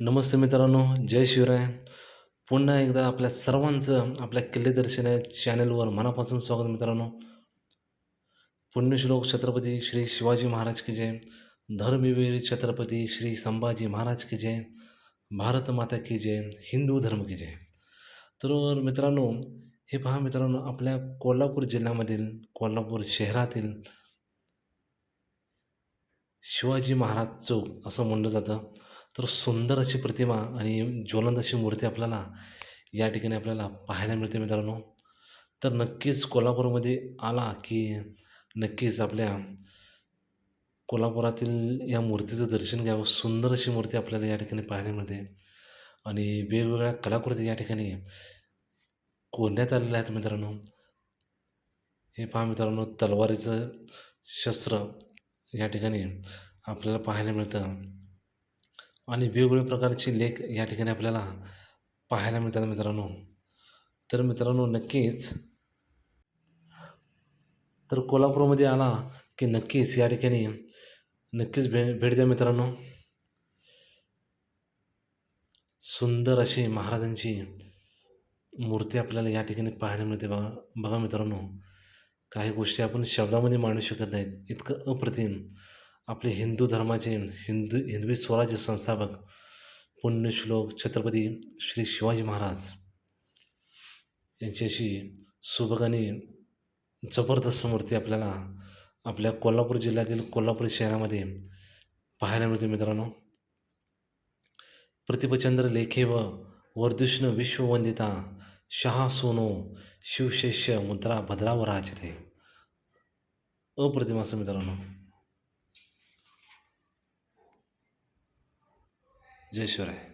नमस्ते मित्रांनो जय शिवराय. पुन्हा एकदा आपल्या सर्वांचं आपल्या किल्लेदर्शन या चॅनलवर मनापासून स्वागत मित्रांनो. पुण्यश्लोक छत्रपती श्री शिवाजी महाराज की जय. धर्मवीर छत्रपती श्री संभाजी महाराज की जय. भारत माता की जय हिंदू धर्म की जय. तर मित्रांनो हे पहा मित्रांनो आपल्या कोल्हापूर जिल्ह्यामधील कोल्हापूर शहरातील शिवाजी महाराज चौक असं म्हणलं जातं. तर सुंदर अशी प्रतिमा आणि ज्वलंत अशी मूर्ती आपल्याला या ठिकाणी आपल्याला पाहायला मिळते मित्रांनो. तर नक्कीच कोल्हापूरमध्ये आला की नक्कीच आपल्या कोल्हापुरातील या मूर्तीचं दर्शन घ्यावं. सुंदर अशी मूर्ती आपल्याला या ठिकाणी पाहायला मिळते. आणि वेगवेगळ्या कलाकृती या ठिकाणी कोरण्यात आलेल्या आहेत मित्रांनो. हे पहा मित्रांनो तलवारीचं शस्त्र या ठिकाणी आपल्याला पाहायला मिळतं. आणि वेगवेगळ्या प्रकारचे लेख या ठिकाणी आपल्याला पाहायला मिळतात मित्रांनो. तर मित्रांनो नक्कीच तर कोल्हापूरमध्ये आला की नक्कीच या ठिकाणी नक्कीच भे भेट द्या मित्रांनो. सुंदर अशी महाराजांची मूर्ती आपल्याला या ठिकाणी पाहायला मिळते बघा बघा मित्रांनो. काही गोष्टी आपण शब्दामध्ये मांडू शकत नाहीत. इतकं अप्रतिम आपले हिंदू धर्माचे हिंदू हिंदवी स्वराज्य संस्थापक पुण्यश्लोक छत्रपती श्री शिवाजी महाराज यांच्याशी अशी सुबक आणि जबरदस्त मूर्ती आपल्याला आपल्या कोल्हापूर जिल्ह्यातील कोल्हापूर शहरामध्ये पाहायला मिळते मित्रांनो. प्रतिपचंद्र लेखे व वर्दुष्ण विश्ववंदिता शहा सोनो शिवशिष्य मुद्रा भद्रावर राजते अप्रतिम असं मित्रांनो. जय शिवराय.